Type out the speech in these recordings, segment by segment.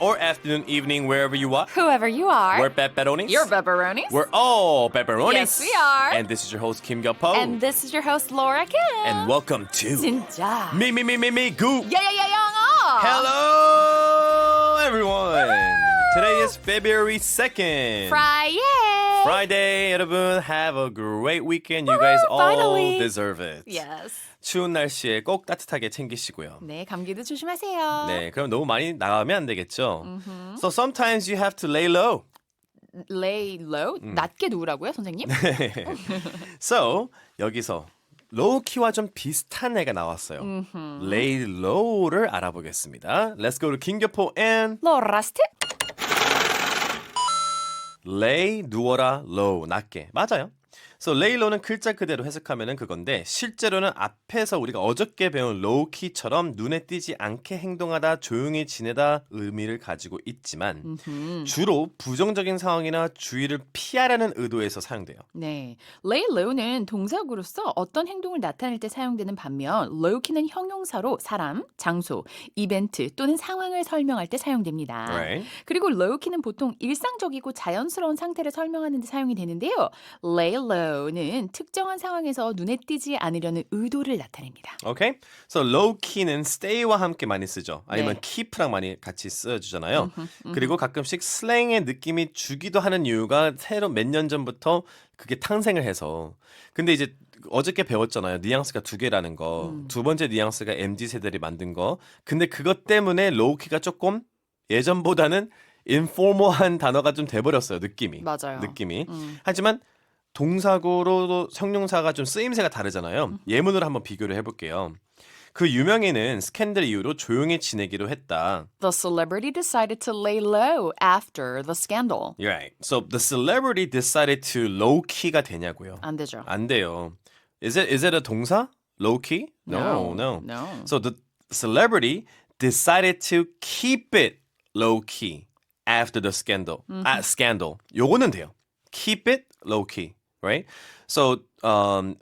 or afternoon, evening, wherever you are. Whoever you are. We're pepperonis. You're pepperonis. We're all pepperonis. Yes, we are. And this is your host Kim Gapo. And this is your host Laura Kim. And welcome to me me me me me goo. Yeah yeah yeah yeah. Hello, everyone. Woo-hoo! Today is February second. Friday. Friday, 여러분. Have a great weekend. You guys all finally. deserve it. Yes. 추운 날씨에 꼭 따뜻하게 챙기시고요. 네, 감기도 조심하세요. 네, 그럼 너무 많이 나가면 안 되겠죠. So sometimes you have to lay low. Lay low. 음. 낮게 누우라고요, 선생님? So 여기서 low 키와 좀 비슷한 애가 나왔어요. lay low를 알아보겠습니다. Let's go to 김교포 and 로라스트? Lay 누워라 low 낮게 맞아요. So lay low는 글자 그대로 해석하면은 그건데 실제로는 앞에서 우리가 어저께 배운 low key처럼 눈에 띄지 않게 행동하다 조용히 지내다 의미를 가지고 있지만 주로 부정적인 상황이나 주의를 피하려는 의도에서 사용돼요. 네. lay low는 동사구로서 어떤 행동을 나타낼 때 사용되는 반면 low key는 형용사로 사람, 장소, 이벤트 또는 상황을 설명할 때 사용됩니다. Right. 그리고 low key는 보통 일상적이고 자연스러운 상태를 설명하는 데 사용이 되는데요. lay low 는 특정한 상황에서 눈에 띄지 않으려는 의도를 나타냅니다. 오케이. So low key는 stay와 함께 많이 쓰죠. 아니면 네. keep랑 많이 같이 써주잖아요. 그리고 가끔씩 슬랭의 느낌이 주기도 하는 이유가 새로 몇 년 전부터 그게 탄생을 해서. 근데 이제 어저께 배웠잖아요. 뉘앙스가 두 개라는 거. 두 번째 뉘앙스가 MZ 세대들이 만든 거. 근데 그것 때문에 low key가 조금 예전보다는 인포머한 단어가 좀 돼버렸어요. 느낌이. 맞아요. 느낌이. 음. 하지만 동사구로도 형용사가 좀 쓰임새가 다르잖아요. 예문으로 한번 비교를 해볼게요. 그 유명인은 스캔들 이후로 조용히 지내기로 했다. The celebrity decided to lay low after the scandal. Right. So the celebrity decided to low key가 되냐고요? 안 되죠. 안 돼요. Is it is it a 동사? Low key? No, no. No. So the celebrity decided to keep it low key after the scandal. 아, scandal. 요거는 돼요. Keep it low key, right? So um,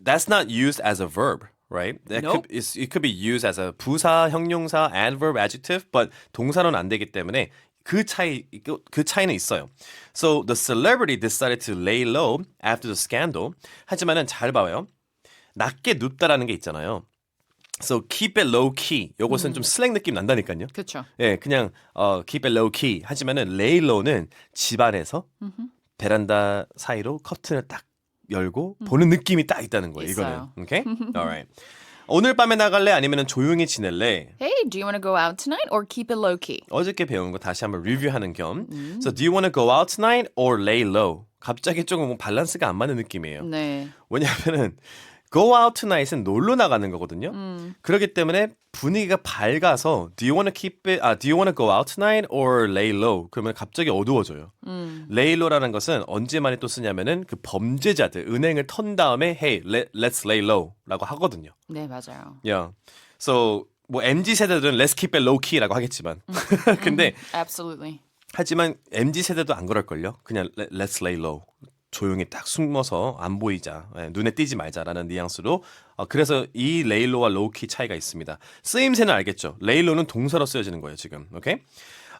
that's not used as a verb, right? That Nope. could, it's, it could be used as a 부사, 형용사, adverb, adjective, but 동사로는 안 되기 때문에 그 차이 그 차이는 있어요. So the celebrity decided to lay low after the scandal. 하지만은 잘 봐요. 낮게 눕다라는 게 있잖아요. So keep it low key. 요것은 좀 슬랭 느낌 난다니까요. 그렇죠. 예, 그냥 어 keep it low key 하지만은 lay low는 집안에서 베란다 사이로 커튼을 딱 열고 보는 느낌이 딱 있다는 거예요. 있어요. 이거는. 오케이? Alright. 오늘 밤에 나갈래 아니면 조용히 지낼래? Hey, do you want to go out tonight or keep it low key? 어저께 배운 거 다시 한번 리뷰하는 겸. So do you want to go out tonight or lay low? 갑자기 조금 뭐 밸런스가 안 맞는 느낌이에요. 네. 왜냐하면은 go out tonight은 놀러 나가는 거거든요. 그렇기 때문에 분위기가 밝아서 do you want to keep it 아 do you want to go out tonight or lay low? 그러면 갑자기 어두워져요. lay low라는 것은 언제 많이 또 쓰냐면은 그 범죄자들 은행을 턴 다음에 hey let, let's lay low라고 하거든요. 네, 맞아요. Yeah. So 뭐 MZ 세대들은 let's keep it low key라고 하겠지만 근데 Absolutely. 하지만 MZ 세대도 안 그럴걸요. 그냥 let- let's lay low. 조용히 딱 숨어서 안 보이자, 예, 눈에 띄지 말자라는 뉘앙스로. 어, 그래서 이 레일로와 로우키 차이가 있습니다. 쓰임새는 알겠죠. 레일로는 동사로 쓰여지는 거예요 지금. 오케이?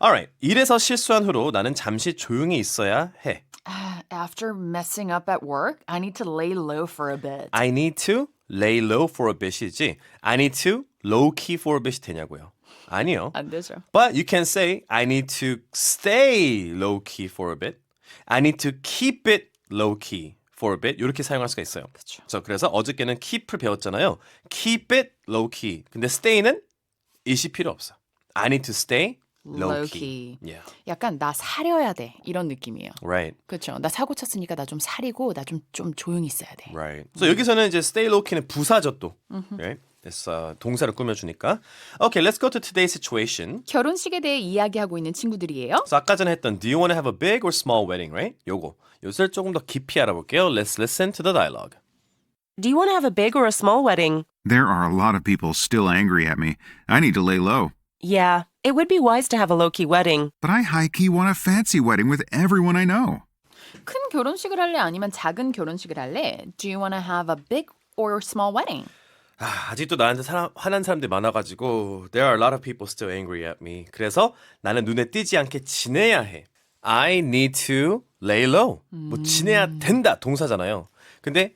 Alright. 이래서 실수한 후로 나는 잠시 조용히 있어야 해. Ah, After messing up at work, I need to lay low for a bit. I need to lay low for a bit이지. I need to low key for a bit이 되냐고요. 아니요. 안 되죠. But you can say, I need to stay low key for a bit. I need to keep it low key for a bit. 이렇게 사용할 수가 있어요. 그쵸. 그래서, 그래서 어저께는 keep을 배웠잖아요. Keep it low key. 근데 stay는 it이 필요 없어. I need to stay low, Low key. key. Yeah, 약간 나 사려야 돼 이런 느낌이에요. right, 그렇죠. 나 사고 쳤으니까 나 좀 사리고 나 좀 좀 조용히 있어야 돼. right. So 여기서는 이제 stay low key는 부사죠 또. Right? 그래서 동사를 꾸며주니까. Okay, let's go to today's situation. 결혼식에 대해 이야기하고 있는 친구들이에요. 그래서 아까 전에 했던 Do you want to have a big or small wedding, right? 요거. 요것을 조금 더 깊이 알아볼게요. Let's listen to the dialogue. Do you want to have a big or a small wedding? There are a lot of people still angry at me. I need to lay low. Yeah, it would be wise to have a low key wedding. But I high key want a fancy wedding with everyone I know. 큰 결혼식을 할래 아니면 작은 결혼식을 할래? Do you want to have a big or small wedding? 아, 아직도 나한테 사람, 화난 사람들이 많아가지고 there are a lot of people still angry at me. 그래서 나는 눈에 띄지 않게 지내야 해. I need to lay low. 뭐 지내야 된다 동사잖아요. 근데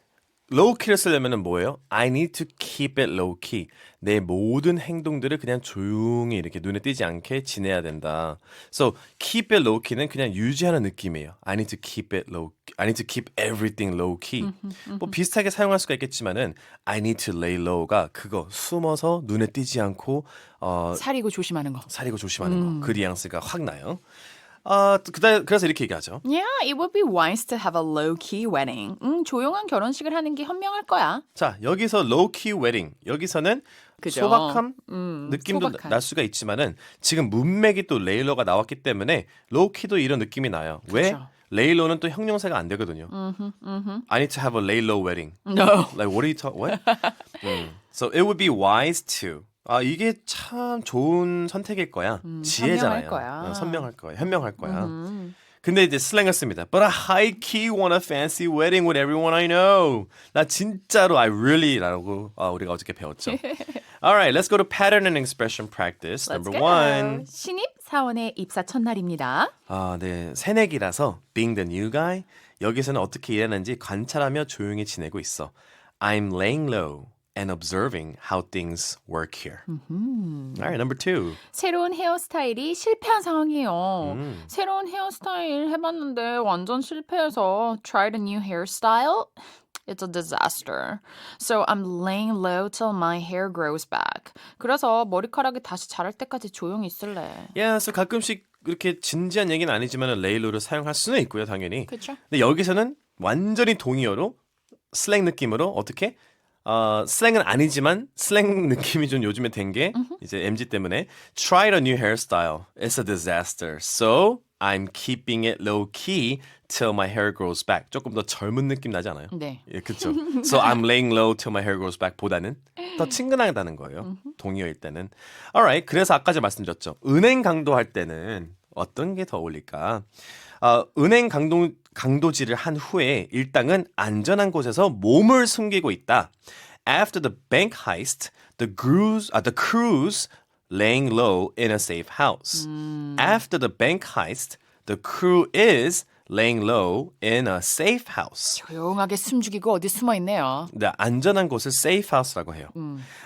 low key를 쓰려면은 뭐예요? I need to keep it low key. 내 모든 행동들을 그냥 조용히 이렇게 눈에 띄지 않게 지내야 된다. So keep it low key는 그냥 유지하는 느낌이에요. I need to keep it low. I need to keep everything low key. 뭐 비슷하게 사용할 수가 있겠지만은 I need to lay low가 그거 숨어서 눈에 띄지 않고 어 사리고 조심하는 거. 사리고 조심하는 거. 그 뉘앙스가 확 나요. 아, 그다 그래서 이렇게 얘기하죠. Yeah, it would be wise to have a low-key wedding. 음, 조용한 결혼식을 하는 게 현명할 거야. 자, 여기서 low key wedding. 여기서는 그죠. 소박함 음, 느낌도 소박한. 날 수가 있지만은 지금 문맥이 또 레일러가 나왔기 때문에 low key도 이런 느낌이 나요. 왜? 그쵸. 레일러는 또 형용사가 안 되거든요. I need to have a lay low wedding. No. Like what are you talking? What? 음. So it would be wise to. 아 이게 참 좋은 선택일 거야. 지혜잖아요. 현명할 거야. 어, 선명할 거야. 현명할 거야. 근데 이제 슬랭을 씁니다. But I high key want a fancy wedding with everyone I know. 나 진짜로 I really라고 아, 우리가 어저께 배웠죠. Alright, let's go to pattern and expression practice. Let's Number go. one. 신입 사원의 입사 첫날입니다. 아, 네. 새내기라서 being the new guy 여기서는 어떻게 일하는지 관찰하며 조용히 지내고 있어. I'm laying low and observing how things work here. Alright, number two. 새로운 헤어스타일이 실패한 상황이에요. 음. 새로운 헤어스타일 해봤는데 완전 실패해서 tried a new hairstyle. It's a disaster. So I'm laying low till my hair grows back. 그래서 머리카락이 다시 자랄 때까지 조용히 있을래. Yeah, so 가끔씩 그렇게 진지한 얘기는 아니지만 레일로를 사용할 수는 있고요, 당연히. 그렇죠? 근데 여기서는 완전히 동의어로 슬랭 느낌으로 어떻게? 어, 슬랭은 아니지만 슬랭 느낌이 좀 요즘에 된 게 이제 MG 때문에 tried a new hairstyle. It's a disaster. So I'm keeping it low key till my hair grows back. 조금 더 젊은 느낌 나지 않아요? 네. 예, 그렇죠. So I'm laying low till my hair grows back 보다는 더 친근하다는 거예요. 동의어일 때는. Alright. 그래서 아까 제가 말씀드렸죠. 은행 강도 할 때는 어떤 게 더 어울릴까? 어, 은행 강도 강도질을 한 후에 일당은 안전한 곳에서 몸을 숨기고 있다. After the bank heist, the crews, uh, the crews laying low in a safe house. After the bank heist, the crew is laying low in a safe house. 조용하게 숨죽이고 어디 숨어 있네요. 네, 안전한 곳을 safe house라고 해요.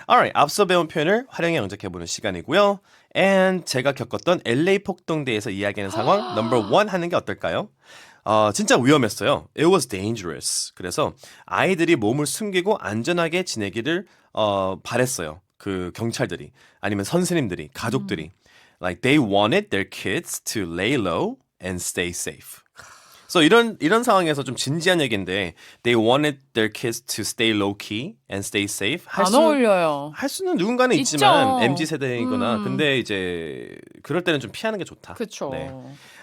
Alright, 앞서 배운 표현을 활용해 영작해보는 시간이고요. And 제가 겪었던 LA 폭동대에서 이야기하는 상황 number one 하는 게 어떨까요? 어, 진짜 위험했어요. It was dangerous. 그래서 아이들이 몸을 숨기고 안전하게 지내기를 어, 바랬어요. 그 경찰들이 아니면 선생님들이 가족들이 like they wanted their kids to lay low and stay safe. So 이런 이런 상황에서 좀 진지한 얘기인데 they wanted their kids to stay low key and stay safe. 할 안 수는- 어울려요. 할 수는 누군가는 있지만 있죠. MZ 세대이거나 근데 이제 그럴 때는 좀 피하는 게 좋다. 그렇죠. 네.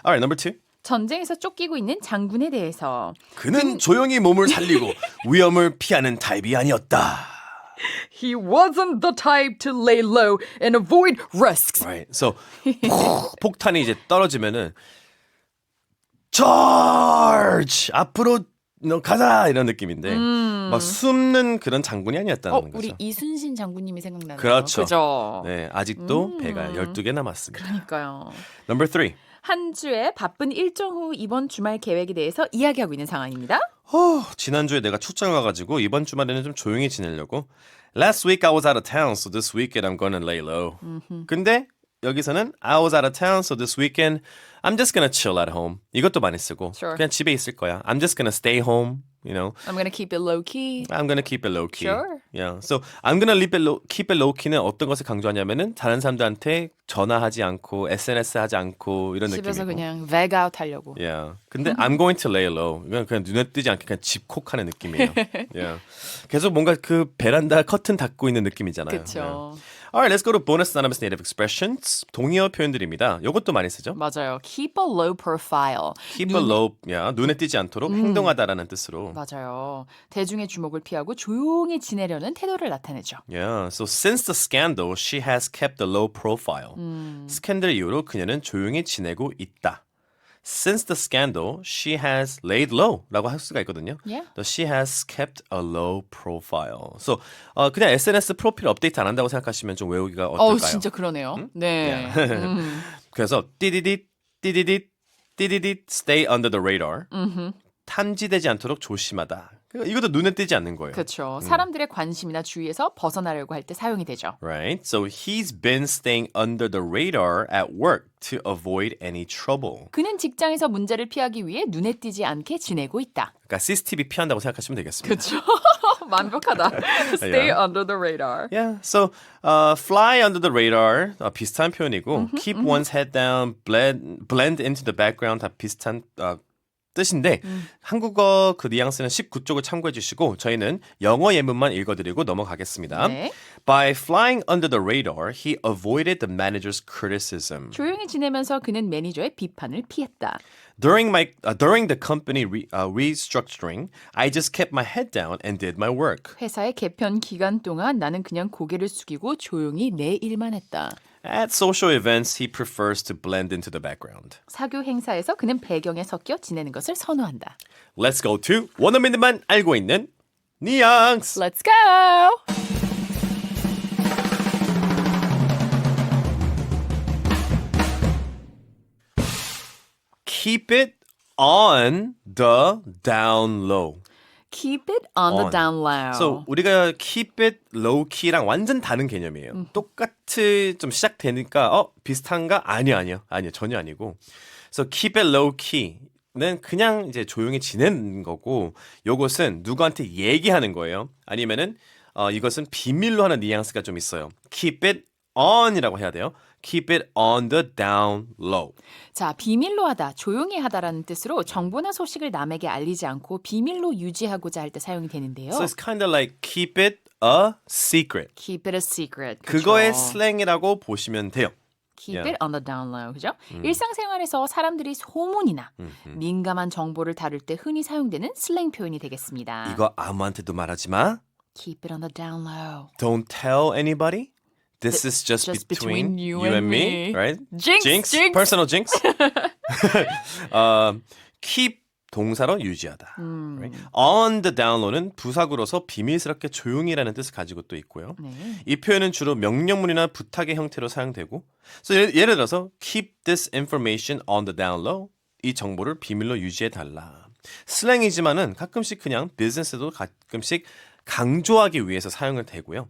Alright, number two. 전쟁에서 쫓기고 있는 장군에 대해서 그는 조용히 몸을 살리고 위험을 피하는 타입이 아니었다. He wasn't the type to lay low and avoid risks. Right. So 폭탄이 이제 떨어지면은 charge 앞으로 너 가자 이런 느낌인데 막 숨는 그런 장군이 아니었다는 어, 거죠. 우리 이순신 장군님이 생각나네요. 그렇죠. 그죠? 네, 아직도 배가 12개 남았습니다. 그러니까요. Number three. 한 주의 바쁜 일정 후 이번 주말 계획에 대해서 이야기하고 있는 상황입니다. 어, 지난주에 내가 출장 가가지고 이번 주말에는 좀 조용히 지내려고. Last week I was out of town, so this weekend I'm gonna lay low. 근데 여기서는 I was out of town, so this weekend I'm just gonna chill at home. 이것도 많이 쓰고 Sure. 그냥 집에 있을 거야. I'm just gonna stay home. You know, I'm gonna keep it low key. I'm gonna keep it low key. Sure. Yeah. So I'm gonna keep it low, keep it low key는 어떤 것을 강조하냐면은 다른 사람들한테 전화하지 않고 SNS 하지 않고 이런 집에서 느낌이고. 그냥 veg out 하려고. Yeah. 근데 I'm going to lay low. 이건 그냥 눈에 띄지 않게 그냥 집콕하는 느낌이에요. yeah. 계속 뭔가 그 베란다 커튼 닫고 있는 느낌이잖아요. 그렇죠. Yeah. Alright, let's go to bonus anonymous native expressions. 동의어 표현들입니다. 이것도 많이 쓰죠. 맞아요. Keep a low profile. Keep a low, yeah, 눈에 띄지 않도록 행동하다라는 뜻으로. 맞아요. 대중의 주목을 피하고 조용히 지내려는 태도를 나타내죠. Yeah, so since the scandal, she has kept a low profile. 스캔들 이후로 그녀는 조용히 지내고 있다. Since the scandal, she has laid low라고 할 수가 있거든요. Yeah. She has kept a low profile. So 어, 그냥 SNS 프로필 업데이트 안 한다고 생각하시면 좀 외우기가 어떨까요? 어우 진짜 그러네요. 네. 음. 그래서 띠디디 띠디디 띠디디 stay under the radar. 탐지되지 않도록 조심하다. 그러니까 이것도 눈에 띄지 않는 거예요. 그렇죠. 사람들의 관심이나 주의에서 벗어나려고 할 때 사용이 되죠. Right? So he's been staying under the radar at work to avoid any trouble. 그는 직장에서 문제를 피하기 위해 눈에 띄지 않게 지내고 있다. 그러니까 CCTV 피한다고 생각하시면 되겠습니다. 그렇죠. 완벽하다. Stay Yeah. under the radar. Yeah, so uh, fly under the radar 어, 비슷한 표현이고 keep one's head down, blend blend into the background 다 비슷한 어, 뜻인데 한국어 그 뉘앙스는 19쪽을 참고해 주시고 저희는 영어 예문만 읽어드리고 넘어가겠습니다. 네. By flying under the radar, he avoided the manager's criticism. 조용히 지내면서 그는 매니저의 비판을 피했다. During my uh, during the company re, uh, restructuring, I just kept my head down and did my work. 회사의 개편 기간 동안 나는 그냥 고개를 숙이고 조용히 내 일만 했다. At social events, he prefers to blend into the background. 사교 행사에서 그는 배경에 섞여 지내는 것을 선호한다. Let's go to 원어민들만 알고 있는 뉘앙스. Let's go! Keep it on the down low. Keep it on, the On. down low. So 우리가 keep it low key랑 완전 다른 개념이에요. 똑같이 좀 시작되니까 어 비슷한가? 아니요, 아니요, 아니요, 전혀 아니고. So keep it low key는 그냥 이제 조용히 지내는 거고, 요것은 누구한테 얘기하는 거예요. 아니면은 어, 이것은 비밀로 하는 뉘앙스가 좀 있어요. Keep it on이라고 해야 돼요. Keep it on the down low. 자, 비밀로 하다, 조용히 하다라는 뜻으로 정보나 소식을 남에게 알리지 않고 비밀로 유지하고자 할 때 사용이 되는데요. So it's kind of like keep it a secret. Keep it a secret. 그거의 그쵸? 슬랭이라고 보시면 돼요. Keep Yeah. it on the down low. 그죠? 일상생활에서 사람들이 소문이나 민감한 정보를 다룰 때 흔히 사용되는 슬랭 표현이 되겠습니다. 이거 아무한테도 말하지 마. Keep it on the down low. Don't tell anybody. This is just, just between, between you you and and me, me. right? Jinx, jinx. personal jinx. 어, keep 동사로 유지하다. 음. right? On the download는 부사구로서 비밀스럽게 조용히라는 뜻을 가지고 또 있고요. 네. 이 표현은 주로 명령문이나 부탁의 형태로 사용되고, so 예를, 예를 들어서 keep this information on the down low. 이 정보를 비밀로 유지해 달라. 슬랭이지만은 가끔씩 그냥 비즈니스도 가끔씩 강조하기 위해서 사용을 되고요.